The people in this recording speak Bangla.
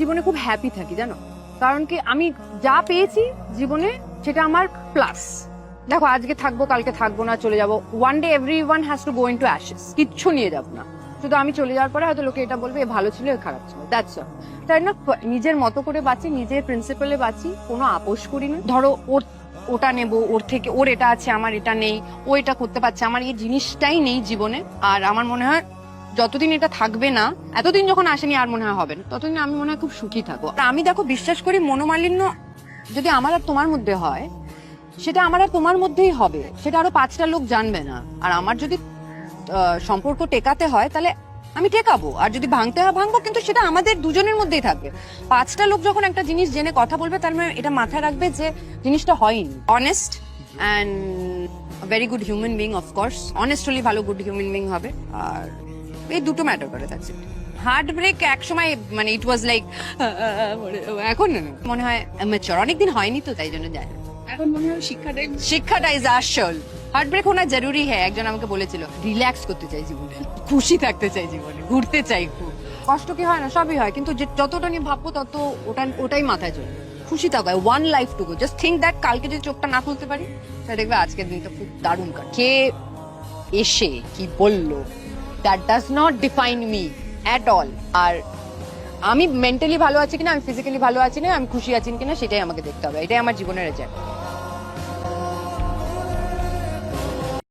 জীবনে খুব হ্যাপি থাকি, জানো? কারণ কি, আমি যা পেয়েছি জীবনে, সেটা আমার প্লাস দেখো, আজকে থাকব, কালকে থাকব না, চলে যাব। One day everyone has to go into ashes কিচ্ছু নিয়ে যাব না। শুধু আমি চলে যাওয়ার পরে হয়তো লোকে এটা বলবে ভালো ছিল খারাপ ছিল। দ্যাটস অল তাই না নিজের মতো করে বাঁচি, নিজের প্রিন্সিপালে বাঁচি, কোনো আপোষ করি না। ধরো, ওর, ওটা নেব, ওর থেকে, ওর এটা আছে, আমার এটা নেই, ও এটা করতে পারছে, আমার এই জিনিসটাই নেই জীবনে। আর আমার মনে হয় যতদিন এটা থাকবে না, এতদিন যখন আসেনি আর মনে হয় হবে না। ততদিন আমি মনে হয় খুব সুখী থাকব। আর আমি দেখো বিশ্বাস করি মনোমালিন্য যদি আমার আর তোমার মধ্যে হয়, সেটা আমার আর তোমার মধ্যেই হবে। সেটা আরও পাঁচটা লোক জানবে না। আর আমার যদি সম্পর্ক টেকাতে হয়, তাহলে আমি টেকাবো আর যদি ভাঙতে হয়, ভাঙবো, কিন্তু সেটা আমাদের দুজনের মধ্যেই থাকবে। পাঁচটা লোক যখন একটা জিনিস জেনে কথা বলবে, তার মানে এটা মাথায় রাখবে যে জিনিসটা হয়নি। Honest and very good human being of course honest হলে ভালো গুড হিউম্যান বিং হবে। আর এই দুটো ম্যাটার করে থাকছে হার্ট ব্রেক এক সময় মানে ইট ওয়াজ লাইক এখন মনে হয় ম্যাচার অনেকদিন হয়নি তো তাই জন্য যায় এখন মনে হয় শিক্ষাটাই শিক্ষাটা ইজ আসল হার্ট ব্রেক হোনা জরুরি হ্যাঁ একজন আমাকে বলেছিল রিল্যাক্স করতে চাই জীবনে খুশি থাকতে চাই জীবনে ঘুরতে চাই খুব। কষ্ট কি হয় না সবই হয় কিন্তু যে যতটা নিয়ে ভাববো তত ওটা ওটাই মাথায় চলবে খুশি থাকো ওয়ান লাইফ টু টুকু জাস্ট থিঙ্ক দ্যাট কালকে যদি চোখটা না খুলতে পারি তাহলে দেখবে আজকের দিনটা খুব দারুণ কাট। কে এসে কি বলল that does not define me at all আর আমি মেন্টালি ভালো আছি কিনা, আমি ফিজিক্যালি ভালো আছি না, আমি খুশি আছি কিনা, সেটাই আমাকে দেখতে হবে। এটাই আমার জীবনের রেজাল্ট